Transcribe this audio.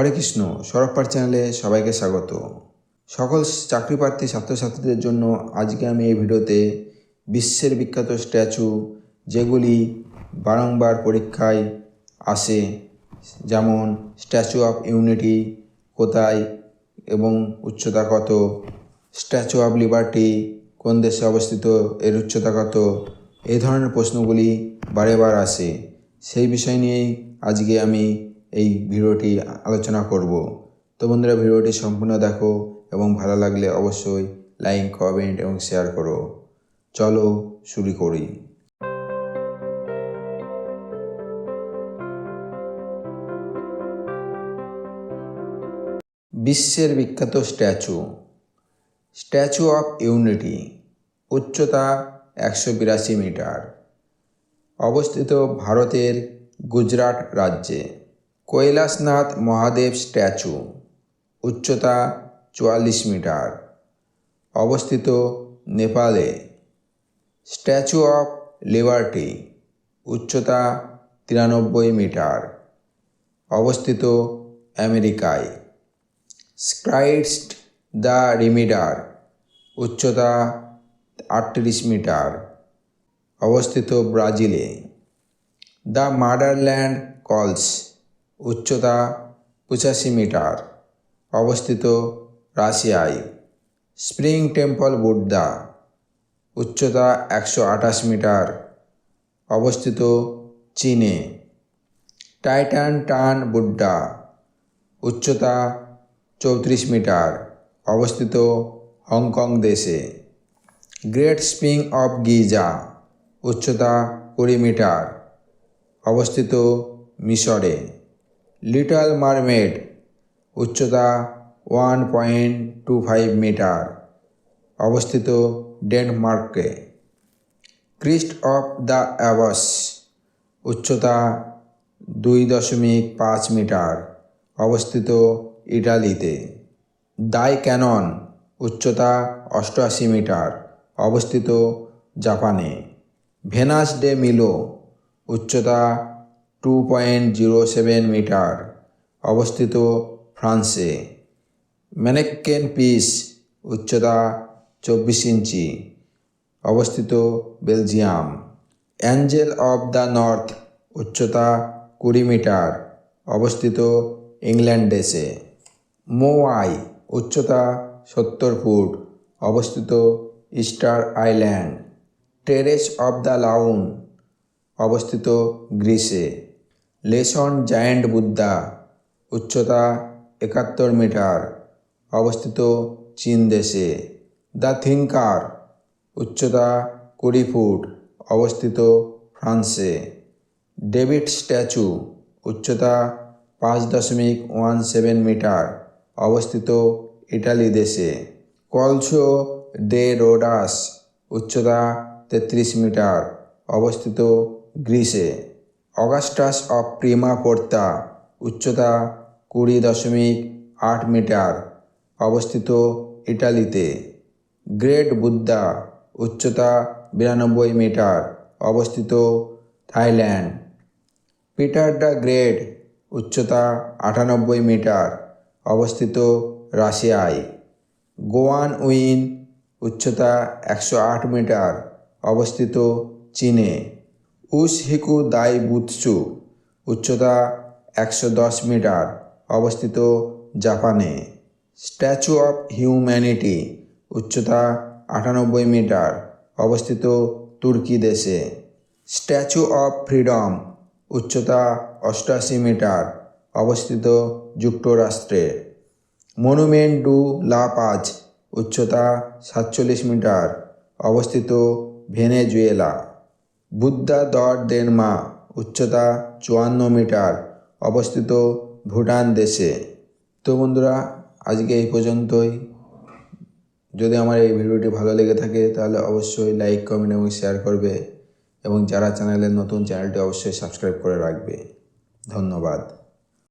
হরে কৃষ্ণ সরবপাঠ চ্যানেলে সবাইকে স্বাগত। সকল চাকরি প্রার্থী ছাত্রছাত্রীদের জন্য আজকে আমি এই ভিডিওতে বিশ্বের বিখ্যাত স্ট্যাচু যেগুলি বারংবার পরীক্ষায় আসে, যেমন স্ট্যাচু অফ ইউনিটি কোথায় এবং উচ্চতা কত, স্ট্যাচু অফ লিবার্টি কোন দেশে অবস্থিত, এর উচ্চতা কত, এই ধরনের প্রশ্নগুলি বারেবার আসে। সেই বিষয় নিয়েই আজকে আমি এই ভিডিওটি আলোচনা করব। তো বন্ধুরা, ভিডিওটি সম্পূর্ণ দেখো এবং ভালো লাগলে অবশ্যই লাইক, কমেন্ট এবং শেয়ার করো। চলো শুরু করি। বিশ্বের বিখ্যাত স্ট্যাচু। স্ট্যাচু অফ ইউনিটি, উচ্চতা একশো বিরাশি মিটার। অবস্থিত ভারতের গুজরাট রাজ্যে। কৈলাসনাথ মহাদেব স্ট্যাচু, উচ্চতা চুয়াল্লিশ মিটার, অবস্থিত নেপালে। স্ট্যাচু অফ লিবার্টি, উচ্চতা তিরানব্বই মিটার, অবস্থিত আমেরিকায়। স্ক্রাইস্ট দ্য রিমিডার, উচ্চতা আটত্রিশ মিটার, অবস্থিত ব্রাজিলে। দ্য মাদারল্যান্ড কলস উচ্চতা পঁচাশি মিটার, অবস্থিত রাশিয়ায় স্প্রিং টেম্পল বুদ্ধা উচ্চতা একশো আঠাশ মিটার, অবস্থিত চীনে। টাইটান টান বুদ্ধা উচ্চতা চৌত্রিশ মিটার, অবস্থিত হংকং দেশে। গ্রেট স্প্রিং অফ গিজা উচ্চতা কুড়ি মিটার, অবস্থিত মিশরে। লিটল মারমেড উচ্চতা one point two five metre অবস্থিত ডেনমার্কে ক্রিস্ট অফ দ্য অ্যাবস উচ্চতা দুই দশমিক পাঁচ মিটার অবস্থিত ইটালিতে। দাই ক্যানন উচ্চতা অষ্টআশি মিটার অবস্থিত জাপানে। ভেনাস ডে মিলো উচ্চতা two point zero seven metre অবস্থিত ফ্রান্সে। ম্যানেক্কেন পিস উচ্চতা চব্বিশ ইঞ্চি, অবস্থিত Belgium. Angel of the North উচ্চতা কুড়ি মিটার, অবস্থিত ইংল্যান্ড দেশে মোয়াই উচ্চতা সত্তর ফুট, অবস্থিত Easter Island Terrace of the Lions অবস্থিত গ্রিসে। লেসন জায়েন্ট বুদ্ধা, উচ্চতা একাত্তর মিটার, অবস্থিত চীন দেশে। দ্য থিঙ্কার, উচ্চতা কুড়ি ফুট, অবস্থিত ফ্রান্সে। ডেভিড স্ট্যাচু, উচ্চতা পাঁচ দশমিক ওয়ান সেভেন মিটার, অবস্থিত ইটালি দেশে। কলসো ডে রোডাস, উচ্চতা তেত্রিশ মিটার, অবস্থিত গ্রিসে। অগাস্টাস অফ প্রিমা পোর্তা উচ্চতা কুড়ি দশমিক আট মিটার, অবস্থিত ইটালিতে। গ্রেট বুদ্ধা, উচ্চতা বিরানব্বই মিটার, অবস্থিত থাইল্যান্ড। পিটার দ্য গ্রেট, উচ্চতা আটানব্বই মিটার, অবস্থিত রাশিয়ায়। গোয়ান উইন, উচ্চতা একশো আট মিটার, অবস্থিত চীনে। উসহিকু দাই বুৎসু, উচ্চতা একশো দশ মিটার, অবস্থিত জাপানে। স্ট্যাচু অফ হিউম্যানিটি, উচ্চতা আটানব্বই মিটার, অবস্থিত তুর্কি দেশে। স্ট্যাচু অফ ফ্রিডম, উচ্চতা অষ্টআশি মিটার, অবস্থিত যুক্তরাষ্ট্রে। মনুমেন্ট ডু লা পাজ, উচ্চতা সাতচল্লিশ মিটার, অবস্থিত ভেনেজুয়েলা। বুদ্ধা দর দেনমা উচ্চতা চুয়ান্ন মিটার, অবস্থিত ভুটান দেশে। তো বন্ধুরা, আজকে এই পর্যন্তই। যদি আমার এই ভিডিওটি ভালো লেগে থাকে, তাহলে অবশ্যই লাইক, কমেন্ট এবং শেয়ার করবে। এবং যারা চ্যানেলের নতুন, চ্যানেলটি অবশ্যই সাবস্ক্রাইব করে রাখবে। ধন্যবাদ।